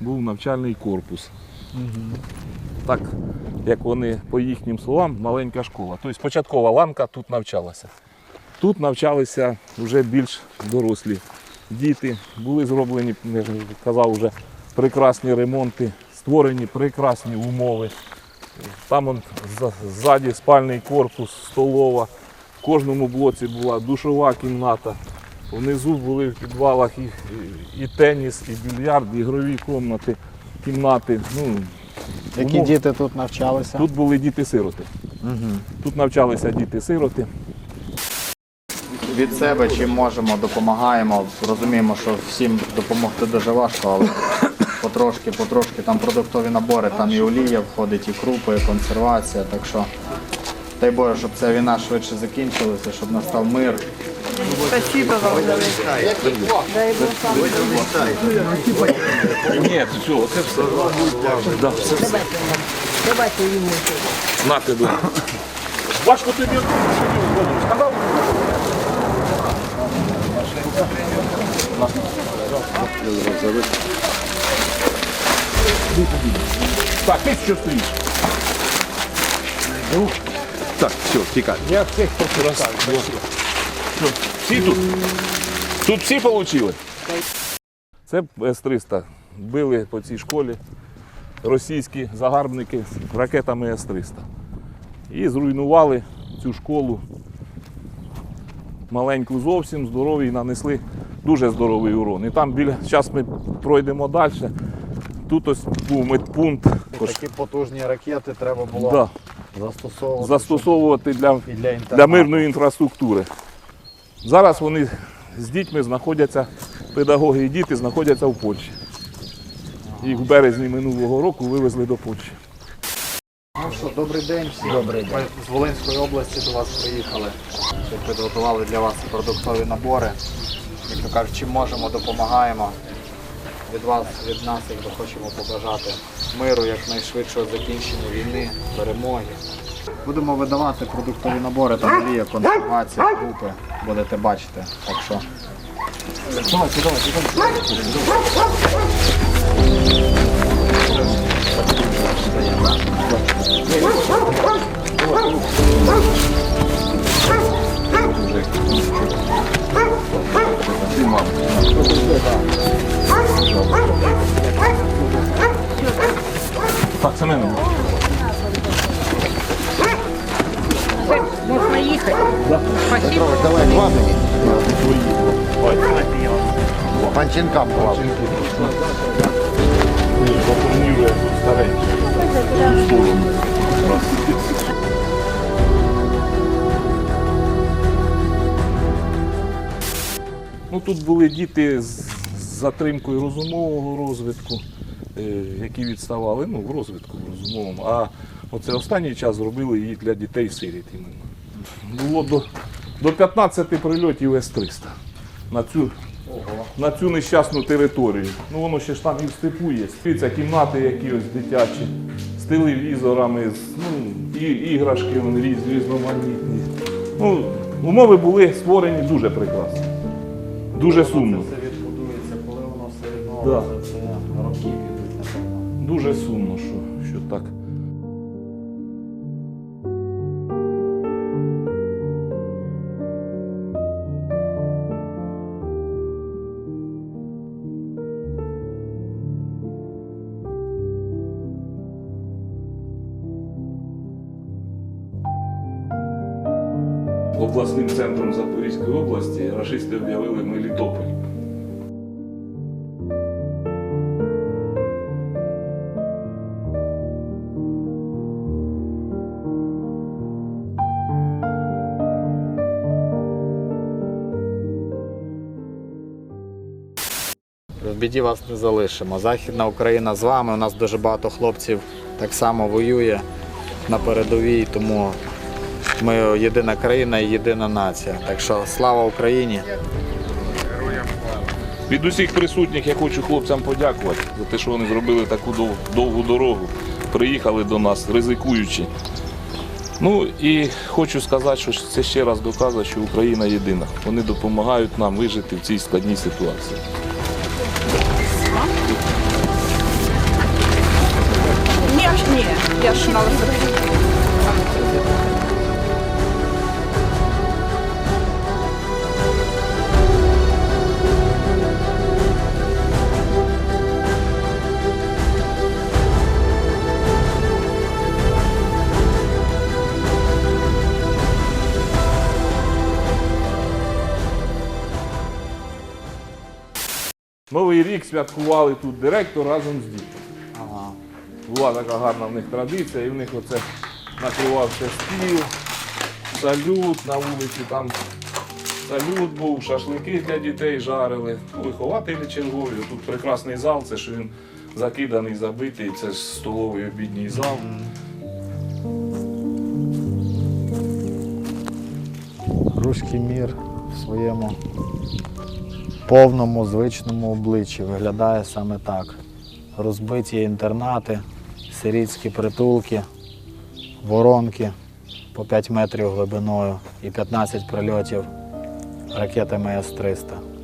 був навчальний корпус. Так, як вони по їхнім словам, маленька школа. Тобто початкова ланка тут навчалася. Тут навчалися вже більш дорослі діти. Були зроблені, я ж казав, вже прекрасні ремонти, створені прекрасні умови. Там он ззаді спальний корпус, столова. В кожному блоці була душова кімната. Внизу були в підвалах і, і, і теніс, і більярд, і ігрові кімнати, кімнати. Ну, Які умов- діти тут навчалися? Тут були діти-сироти. Тут навчалися діти-сироти. Від себе чим можемо, допомагаємо. Розуміємо, що всім допомогти дуже важко, але потрошки, потрошки там продуктові набори, там і олія входить, і крупи, і консервація. Так що дай Боже, щоб ця війна швидше закінчилася, щоб настав мир. Спасибо вам велике. Дай Бог вам. Ні, все, це все. Да, все, все. Давайте йому. На тебе. Важко тобі сказав? Так, ти що стоїш? Так, все, тікай. Я всіх хочу Розказати. Всі тут? Тут всі отримали? Це С-300. Били по цій школі російські загарбники з ракетами С-300. І зруйнували цю школу. Маленьку зовсім, здорові, і нанесли дуже здоровий урон. І там біля, зараз ми пройдемо далі. Тут ось був медпункт. Такі потужні ракети треба було Да, застосовувати застосовувати для для для мирної інфраструктури. Зараз вони з дітьми знаходяться, педагоги і діти знаходяться в Польщі. Їх в березні минулого року вивезли до Польщі. Ну що, добрий день всім. Добрий день. Ми з Волинської області до вас приїхали, щоб підготували для вас продуктові набори. Як то кажуть, чим можемо, допомагаємо. Від вас, від нас, якби хочемо побажати миру, якнайшвидшого закінчення війни, перемоги. Будемо видавати продуктові набори, там олія, консервація, крупи, будете бачити. Так що. Давайте, давайте, давайте. Так, це мене. Можна їхати. Спасибо. Давай, два. Ой. В сторону. Ну, тут були діти з затримкою розумового розвитку, е, які відставали ну, в розвитку в розумовому. А оце останній час зробили її для дітей сиріт іменно. Було до, до 15 прильотів С-300 на цю, на цю нещасну територію. Ну воно ще ж там і в степу є. Дивіться, кімнати які ось дитячі, з телевізорами, з, ну, і, іграшки вон, різ, різноманітні. Ну, умови були створені дуже прекрасно. Дуже сумно. Це відбудується, коли воно все Да. відновиться, це ідуть. Дуже сумно, що, що так. Обласним центром Запорізької області рашисти об'явили Мелітополь. В біді вас не залишимо. Західна Україна з вами. У нас дуже багато хлопців так само воює на передовій, тому Тобто ми єдина країна і єдина нація. Так що слава Україні. Від усіх присутніх я хочу хлопцям подякувати за те, що вони зробили таку довгу дорогу, приїхали до нас, ризикуючи. Ну і хочу сказати, що це ще раз доказує, що Україна єдина. Вони допомагають нам вижити в цій складній ситуації. Ні, ні, я ж мала Новий рік святкували тут директор разом з дітьми. Ага. Була така гарна в них традиція, і в них оце накривався стіл, салют на вулиці, там салют був, шашлики для дітей жарили, ну, вихователі чергові. Тут прекрасний зал, це що він закиданий, забитий, це ж столовий обідній зал. Руський мір в своєму повному звичному обличчі виглядає саме так. Розбиті інтернати, сирітські притулки, воронки по 5 метрів глибиною і 15 прильотів ракетами С-300.